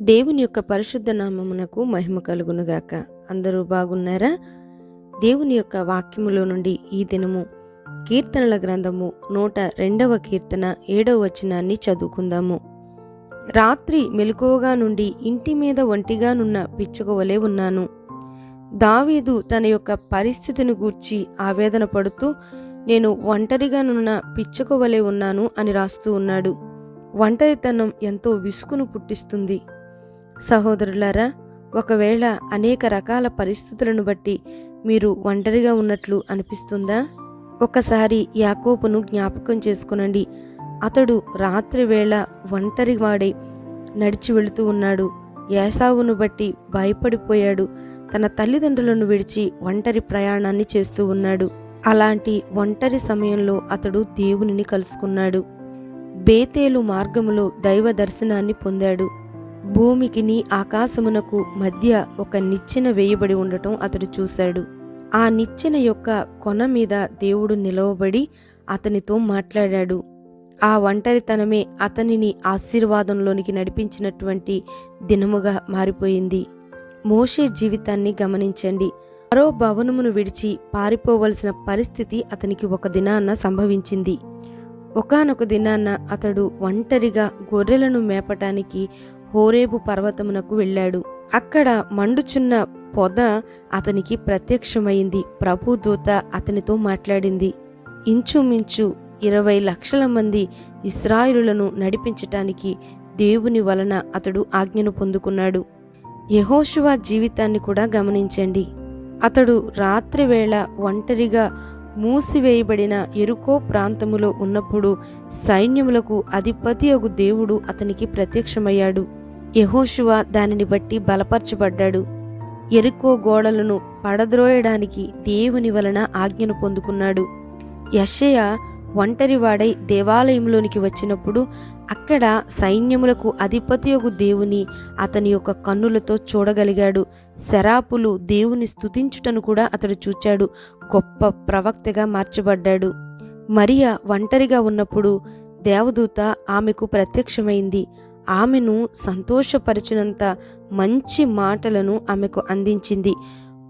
దేవుని యొక్క పరిశుద్ధ నామమునకు మహిమ కలుగునుగాక. అందరూ బాగున్నారా? దేవుని యొక్క వాక్యములో నుండి ఈ దినము కీర్తనల గ్రంథము నూట రెండవ కీర్తన ఏడవ వచనాన్ని చదువుకుందాము. రాత్రి మెలకువగా నుండి ఇంటి మీద ఒంటిగానున్న పిచ్చుకవలే ఉన్నాను. దావీదు తన యొక్క పరిస్థితిని గూర్చి ఆవేదన పడుతూ నేను ఒంటరిగానున్న పిచ్చుకవలే ఉన్నాను అని రాస్తూ ఉన్నాడు. ఒంటరితనం ఎంతో విసుగును పుట్టిస్తుంది. సహోదరులారా ఒకవేళ అనేక రకాల పరిస్థితులను బట్టి మీరు ఒంటరిగా ఉన్నట్లు అనిపిస్తుందా? ఒకసారి యాకోపును జ్ఞాపకం చేసుకునండి. అతడు రాత్రి వేళ ఒంటరి నడిచి వెళుతూ ఉన్నాడు. ఏసావును బట్టి భయపడిపోయాడు. తన తల్లిదండ్రులను విడిచి ఒంటరి ప్రయాణాన్ని చేస్తూ ఉన్నాడు. అలాంటి ఒంటరి సమయంలో అతడు దేవునిని కలుసుకున్నాడు. బేతేలు మార్గములో దైవ దర్శనాన్ని పొందాడు. భూమికిని ఆకాశమునకు మధ్య ఒక నిచ్చెన వేయబడి ఉండటం అతడు చూశాడు. ఆ నిచ్చెన యొక్క కొన మీద దేవుడు నిలవబడి అతనితో మాట్లాడాడు. ఆ ఒంటరితనమే అతనిని ఆశీర్వాదంలోనికి నడిపించినటువంటి దినముగా మారిపోయింది. మోషే జీవితాన్ని గమనించండి. మరో భవనమును విడిచి పారిపోవలసిన పరిస్థితి అతనికి ఒక దినాన్న సంభవించింది. ఒకానొక దినాన్న అతడు ఒంటరిగా గొర్రెలను మేపటానికి హోరేబు పర్వతమునకు వెళ్ళాడు. అక్కడ మండుచున్న పొద అతనికి ప్రత్యక్షమైంది. ప్రభుదూత అతనితో మాట్లాడింది. ఇంచుమించు ఇరవై లక్షల మంది ఇస్రాయిలులను నడిపించటానికి దేవుని వలన అతడు ఆజ్ఞను పొందుకున్నాడు. యహోషువా జీవితాన్ని కూడా గమనించండి. అతడు రాత్రివేళ ఒంటరిగా మూసివేయబడిన ఎరుకో ప్రాంతములో ఉన్నప్పుడు సైన్యములకు అధిపతి అగు దేవుడు అతనికి ప్రత్యక్షమయ్యాడు. యహోషువ దానిని బట్టి బలపరచబడ్డాడు. ఎరుకో గోడలను పడద్రోయడానికి దేవుని వలన ఆజ్ఞను పొందుకున్నాడు. యషయ ఒంటరివాడై దేవాలయంలోనికి వచ్చినప్పుడు అక్కడ సైన్యములకు అధిపతియగు దేవుని అతని యొక్క కన్నులతో చూడగలిగాడు. శరాపులు దేవుని స్థుతించుటను కూడా అతడు చూచాడు. గొప్ప ప్రవక్తగా మార్చబడ్డాడు. మరియా ఒంటరిగా ఉన్నప్పుడు దేవదూత ఆమెకు ప్రత్యక్షమైంది. ఆమెను సంతోషపరిచినంత మంచి మాటలను ఆమెకు అందించింది.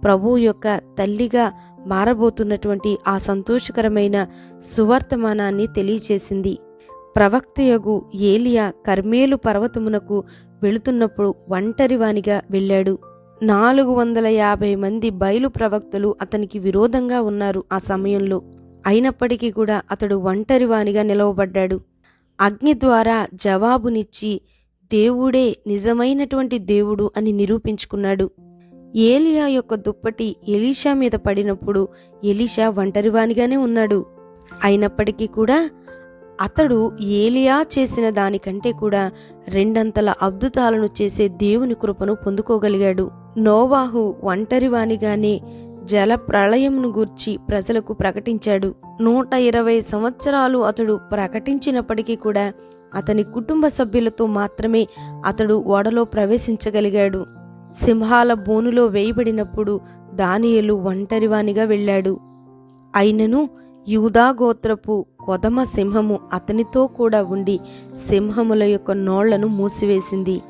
ప్రభు యొక్క తల్లిగా మారబోతున్నటువంటి ఆ సంతోషకరమైన సువర్తమానాన్ని తెలియచేసింది. ప్రవక్తయగు ఏలియా కర్మేలు పర్వతమునకు వెళుతున్నప్పుడు ఒంటరివానిగా వెళ్ళాడు. నాలుగు వందల యాభై మంది బయలు ప్రవక్తలు అతనికి విరోధంగా ఉన్నారు ఆ సమయంలో. అయినప్పటికీ కూడా అతడు ఒంటరివానిగా నిలవబడ్డాడు. అగ్ని ద్వారా జవాబునిచ్చి దేవుడే నిజమైనటువంటి దేవుడు అని నిరూపించుకున్నాడు. ఏలియా యొక్క దుప్పటి ఎలీషా మీద పడినప్పుడు ఎలీషా ఒంటరివానిగానే ఉన్నాడు. అయినప్పటికీ కూడా అతడు ఏలియా చేసిన దానికంటే కూడా రెండంతల అద్భుతాలను చేసే దేవుని కృపను పొందుకోగలిగాడు. నోవాహు ఒంటరివానిగానే జల ప్రళయంను గూర్చి ప్రజలకు ప్రకటించాడు. నూట ఇరవై సంవత్సరాలు అతడు ప్రకటించినప్పటికీ కూడా అతని కుటుంబ సభ్యులతో మాత్రమే అతడు ఓడలో ప్రవేశించగలిగాడు. సింహాల బోనులో వేయబడినప్పుడు దానియలు ఒంటరివానిగా వెళ్ళాడు. అయినను యూదా గోత్రపు కొదమ సింహము అతనితో కూడా ఉండి సింహముల యొక్క నోళ్ళను మూసివేసింది.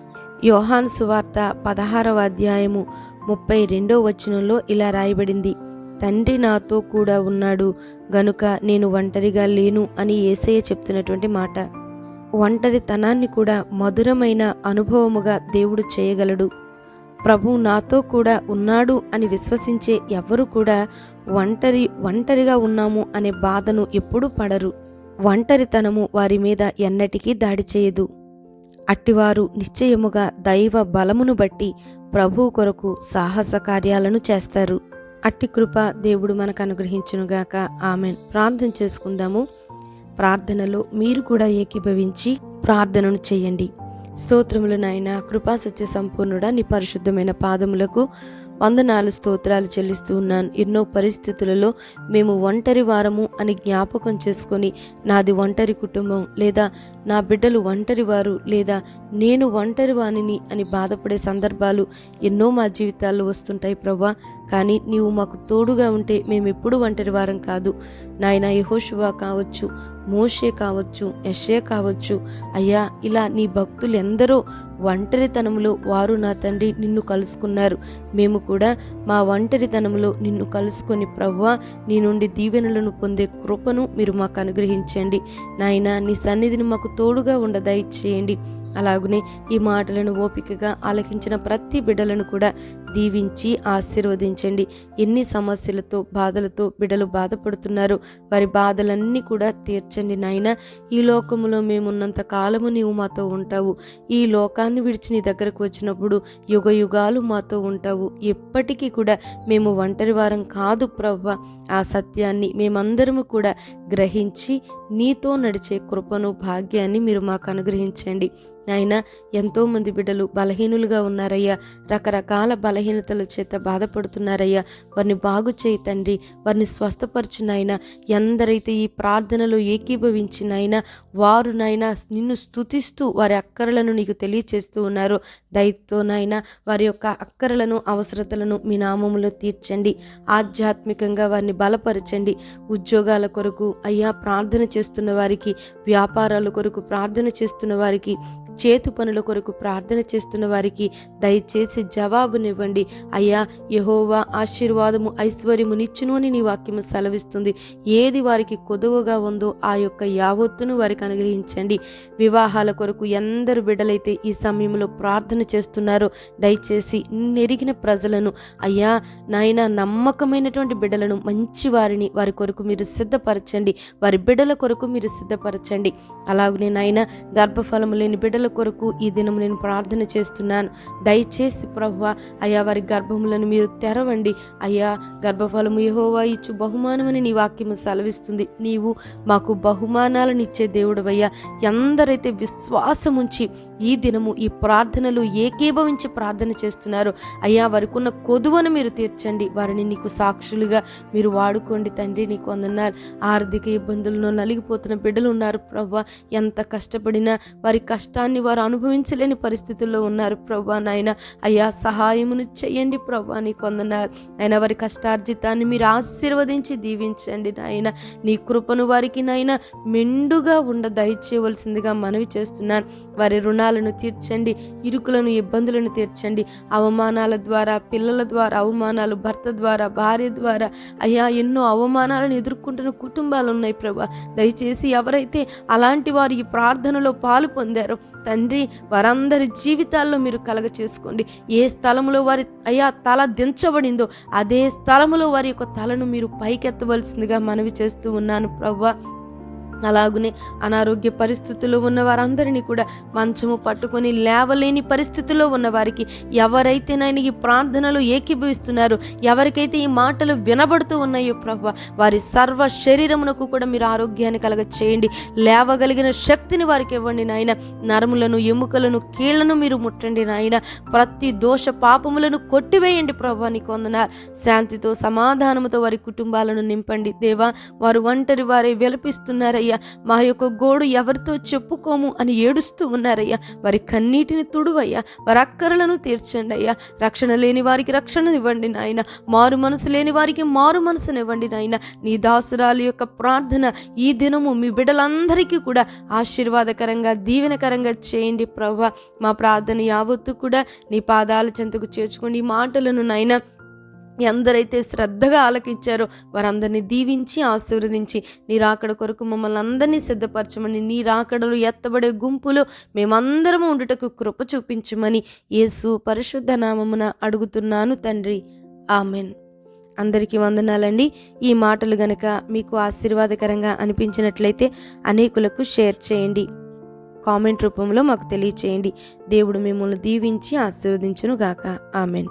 యోహాన్ సువార్త పదహారవ అధ్యాయము ముప్పై రెండో వచనంలో ఇలా రాయబడింది తండ్రి నాతో కూడా ఉన్నాడు గనుక నేను ఒంటరిగా లేను అని ఏసయ్య చెప్తున్నటువంటి మాట. ఒంటరితనాన్ని కూడా మధురమైన అనుభవముగా దేవుడు చేయగలడు. ప్రభు నాతో కూడా ఉన్నాడు అని విశ్వసించే ఎవరు కూడా ఒంటరి ఒంటరిగా ఉన్నాము అనే బాధను ఎప్పుడూ పడరు. ఒంటరితనము వారి మీద ఎన్నటికీ దాడి చేయదు. అట్టివారు నిశ్చయముగా దైవ బలమును బట్టి ప్రభు కొరకు సాహస కార్యాలను చేస్తారు. అట్టి కృప దేవుడు మనకు అనుగ్రహించునుగాక. ఆమెన్. ప్రార్థన చేసుకుందాము. ప్రార్థనలో మీరు కూడా ఏకీభవించి ప్రార్థనను చేయండి. స్తోత్రములు నాయన కృపా సత్య సంపూర్ణుడా నీ పరిశుద్ధమైన పాదములకు వందనాలు స్తోత్రాలు చెల్లిస్తూ ఉన్నాను. ఎన్నో పరిస్థితులలో మేము ఒంటరి వారము అని జ్ఞాపకం చేసుకొని నాది ఒంటరి కుటుంబం లేదా నా బిడ్డలు ఒంటరి వారు లేదా నేను ఒంటరి వాణిని అని బాధపడే సందర్భాలు ఎన్నో మా జీవితాల్లో వస్తుంటాయి ప్రభా కానీ నీవు మాకు తోడుగా ఉంటే మేము ఎప్పుడు ఒంటరి వారం కాదు. నాయన యహోషువా కావచ్చు మోషే కావచ్చు యషే కావచ్చు అయ్యా ఇలా నీ భక్తులు ఎందరో ఒంటరితనంలో వారు నా తండ్రి నిన్ను కలుసుకున్నారు. మేము కూడా మా ఒంటరితనంలో నిన్ను కలుసుకొని ప్రవ్వా నీ నుండి దీవెనలను పొందే కృపను మీరు మాకు అనుగ్రహించండి. నాయన నీ సన్నిధిని మాకు తోడుగా ఉండ దయచేయండి అలాగనే ఈ మాటలను ఓపికగా ఆలకించిన ప్రతి బిడ్డలను కూడా దీవించి ఆశీర్వదించండి. ఎన్ని సమస్యలతో బాధలతో బిడ్డలు బాధపడుతున్నారు వారి బాధలన్నీ కూడా తీర్చండి నాయన. ఈ లోకములో మేమున్నంత కాలము నీవు మాతో ఉంటావు. ఈ లోకాన్ని విడిచి నీ దగ్గరకు వచ్చినప్పుడు యుగ యుగాలు మాతో ఉంటావు. ఎప్పటికీ కూడా మేము ఒంటరి వారం కాదు ప్రవ్వ. ఆ సత్యాన్ని మేమందరము కూడా గ్రహించి నీతో నడిచే కృపను భాగ్యాన్ని మీరు మాకు అనుగ్రహించండి. నాయన ఎంతోమంది బిడ్డలు బలహీనులుగా ఉన్నారయ్యా. రకరకాల బలహీనతల చేత బాధపడుతున్నారయ్యా. వారిని బాగు చేయి తండ్రి. వారిని స్వస్థపరచు నాయన. ఎందరైతే ఈ ప్రార్థనలో ఏకీభవించినైనా వారు నాయన నిన్ను స్తుతిస్తూ వారి అక్కరలను నీకు తెలియచేస్తూ ఉన్నారు. దయతో నాయన వారి యొక్క అక్కరలను అవసరతలను మీ నామములో తీర్చండి. ఆధ్యాత్మికంగా వారిని బలపరచండి. ఉద్యోగాల కొరకు అయ్యా ప్రార్థన చేస్తున్న వారికి వ్యాపారాల కొరకు ప్రార్థన చేస్తున్న వారికి చేతు పనుల కొరకు ప్రార్థన చేస్తున్న వారికి దయచేసి జవాబునివ్వండి. అయ్యా యహోవా ఆశీర్వాదము ఐశ్వర్యము నిచ్చును అని నీ వాక్యము సెలవిస్తుంది. ఏది వారికి కొదువుగా ఉందో ఆ యొక్క యావత్తును వారికి అనుగ్రహించండి. వివాహాల కొరకు ఎందరు బిడ్డలైతే ఈ సమయంలో ప్రార్థన చేస్తున్నారో దయచేసి నెరిగిన ప్రజలను అయ్యా నాయన నమ్మకమైనటువంటి బిడ్డలను మంచి వారిని వారి కొరకు మీరు సిద్ధపరచండి. వారి బిడ్డల కొరకు మీరు సిద్ధపరచండి. అలాగనే నాయన గర్భఫలము లేని బిడ్డల కొరకు ఈ దినం నేను ప్రార్థన చేస్తున్నాను. దయచేసి ప్రభు అయ్యా వారి గర్భములను మీరు తెరవండి. అయ్యా గర్భఫలము యహోవా ఇచ్చు బహుమానమని నీ వాక్యము సెలవిస్తుంది. నీవు మాకు బహుమానాలను ఇచ్చే దేవుడవయ్యా. ఎందరైతే విశ్వాసముంచి ఈ దినము ఈ ప్రార్థనలు ఏకీభవించి ప్రార్థన చేస్తున్నారు అయ్యా వారికి ఉన్న కొదువను మీరు తీర్చండి. వారిని నీకు సాక్షులుగా మీరు వాడుకోండి తండ్రి నీకు అందన్నారు ఆర్థిక ఇబ్బందులను నలిగిపోతున్న బిడ్డలు ఉన్నారు ప్రభు ఎంత కష్టపడినా వారి కష్టాన్ని వారు అనుభవించలేని పరిస్థితుల్లో ఉన్నారు. ప్రభా నాయన అయ్యా సహాయమును చెయ్యండి ప్రభా నీకు వందనాలు. ఆయన వారి కష్టార్జితాన్ని మీరు ఆశీర్వదించి దీవించండి నాయన. నీ కృపను వారికి నాయన మెండుగా ఉండ దయచేయవలసిందిగా మనవి చేస్తున్నాను. వారి రుణాలను తీర్చండి ఇరుకులను ఇబ్బందులను తీర్చండి. అవమానాల ద్వారా పిల్లల ద్వారా అవమానాలు భర్త ద్వారా భార్య ద్వారా అయ్యా ఎన్నో అవమానాలను ఎదుర్కొంటున్న కుటుంబాలు ఉన్నాయి ప్రభా. దయచేసి ఎవరైతే అలాంటి వారు ఈ ప్రార్థనలో పాలు పొందారో తండ్రి వారందరి జీవితాల్లో మీరు కలగ చేసుకోండి ఏ స్థలంలో వారి అయ్యా తల దించబడిందో అదే స్థలములో వారి యొక్క తలను మీరు పైకెత్తవలసిందిగా మనవి చేస్తూ ఉన్నాను ప్రవ్వా. అలాగునే అనారోగ్య పరిస్థితుల్లో ఉన్న వారందరినీ కూడా మంచము పట్టుకొని లేవలేని పరిస్థితుల్లో ఉన్న వారికి ఎవరైతే నాయన ఈ ప్రార్థనలు ఏకీభవిస్తున్నారో ఎవరికైతే ఈ మాటలు వినబడుతూ ఉన్నాయో ప్రభు వారి సర్వ శరీరమునకు కూడా మీరు ఆరోగ్యాన్ని కలగ చేయండి లేవగలిగిన శక్తిని వారికి ఇవ్వండి నాయన. నరములను ఎముకలను కీళ్ళను మీరు ముట్టండి నాయన. ప్రతి దోష పాపములను కొట్టివేయండి ప్రభు నీకు వందనాలు. శాంతితో సమాధానముతో వారి కుటుంబాలను నింపండి. దేవా వారు ఒంటరి వారే విలపిస్తున్నారయ్యా మా యొక్క గోడు ఎవరితో చెప్పుకోము అని ఏడుస్తూ ఉన్నారయ్యా. వారి కన్నీటిని తుడువయ్యా. వారి అక్కరలను తీర్చండి అయ్యా రక్షణ లేని వారికి రక్షణ ఇవ్వండి నాయన. మారు మనసు లేని వారికి మారు మనసునివ్వండి నాయన. నీ దాసురాలు యొక్క ప్రార్థన ఈ దినము మీ బిడ్డలందరికీ కూడా ఆశీర్వాదకరంగా దీవెనకరంగా చేయండి ప్రభా. మా ప్రార్థన యావత్తు కూడా నీ పాదాల చెంతకు చేర్చుకోండి. ఈ మాటలను నాయన ఎందరైతే శ్రద్ధగా ఆలకించారో. వారందరినీ దీవించి ఆశీర్వదించి నీ రాకడ కొరకు మమ్మల్ని అందరినీ సిద్ధపరచమని నీ రాకడలు ఎత్తబడే గుంపులో మేమందరము ఉండుటకు కృప చూపించమని యేసు పరిశుద్ధ నామమున అడుగుతున్నాను తండ్రి. ఆమెన్. అందరికీ వందనాలండి. ఈ మాటలు గనక మీకు ఆశీర్వాదకరంగా అనిపించినట్లయితే అనేకులకు షేర్ చేయండి. కామెంట్ రూపంలో మాకు తెలియచేయండి. దేవుడు మిమ్మల్ని దీవించి ఆశీర్వదించును గాక ఆమెన్.